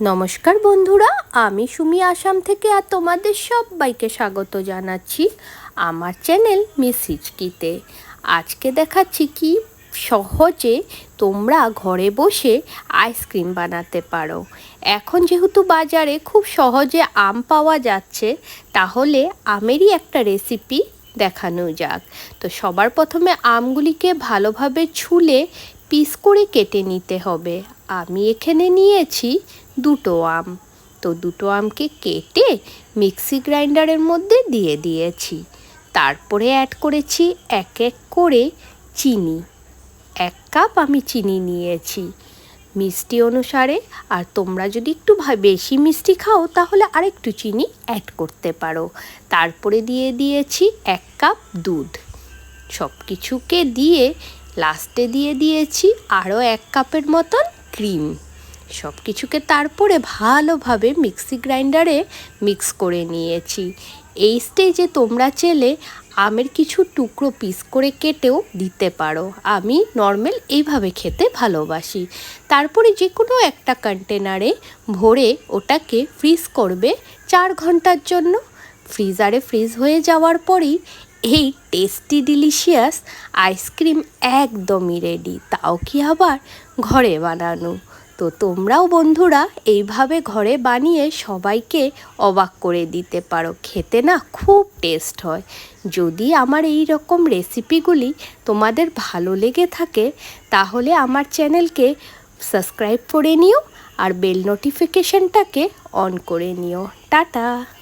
নমস্কার বন্ধুরা, আমি সুমি আসাম থেকে আর তোমাদের সবাইকে স্বাগত জানাচ্ছি আমার চ্যানেল মিস হিচকিতে। আজকে দেখাচ্ছি কি সহজে তোমরা ঘরে বসে আইসক্রিম বানাতে পারো। এখন যেহেতু বাজারে খুব সহজে আম পাওয়া যাচ্ছে, তাহলে আমেরই একটা রেসিপি দেখানো যাক। তো সবার প্রথমে আমগুলিকে ভালোভাবে ছুলে পিস করে কেটে নিতে হবে। আমি এখানে নিয়েছি দুটো আম। তো দুটো আমকে কেটে মিক্সি গ্রাইন্ডারের মধ্যে দিয়ে দিয়েছি। তারপরে অ্যাড করেছি এক এক করে চিনি। এক কাপ আমি চিনি নিয়েছি। মিষ্টি অনুসারে, আর তোমরা যদি একটু বেশি মিষ্টি খাও, তাহলে আরেকটু চিনি অ্যাড করতে পারো। তারপরে দিয়ে দিয়েছি এক কাপ দুধ। সব কিছুকে দিয়ে লাস্টে দিয়ে দিয়েছি আরও এক কাপের মতন ক্রিম। সব কিছুকে তারপরে ভালোভাবে মিক্সি গ্রাইন্ডারে মিক্স করে নিয়েছি। এই স্টেজে তোমরা চেলে আমের কিছু টুকরো পিস করে কেটেও দিতে পারো। আমি নর্মাল এইভাবে খেতে ভালোবাসি। তারপরে যে কোনো একটা কন্টেনারে ভরে ওটাকে ফ্রিজ করবে চার ঘণ্টার জন্য। ফ্রিজারে ফ্রিজ হয়ে যাওয়ার পরেই এই টেস্টি ডিলিশিয়াস আইসক্রিম একদমই রেডি তাও কি আবার ঘরে বানানো? তো তোমরাও বন্ধুরা, এইভাবে ঘরে বানিয়ে সবাইকে অবাক করে দিতে পারো। খেতে না খুব টেস্ট হয়। যদি আমার এই রকম রেসিপিগুলি তোমাদের ভালো লেগে থাকে, তাহলে আমার চ্যানেলকে সাবস্ক্রাইব করে নিও আর বেল নোটিফিকেশনটাকে অন করে নিও। টাটা!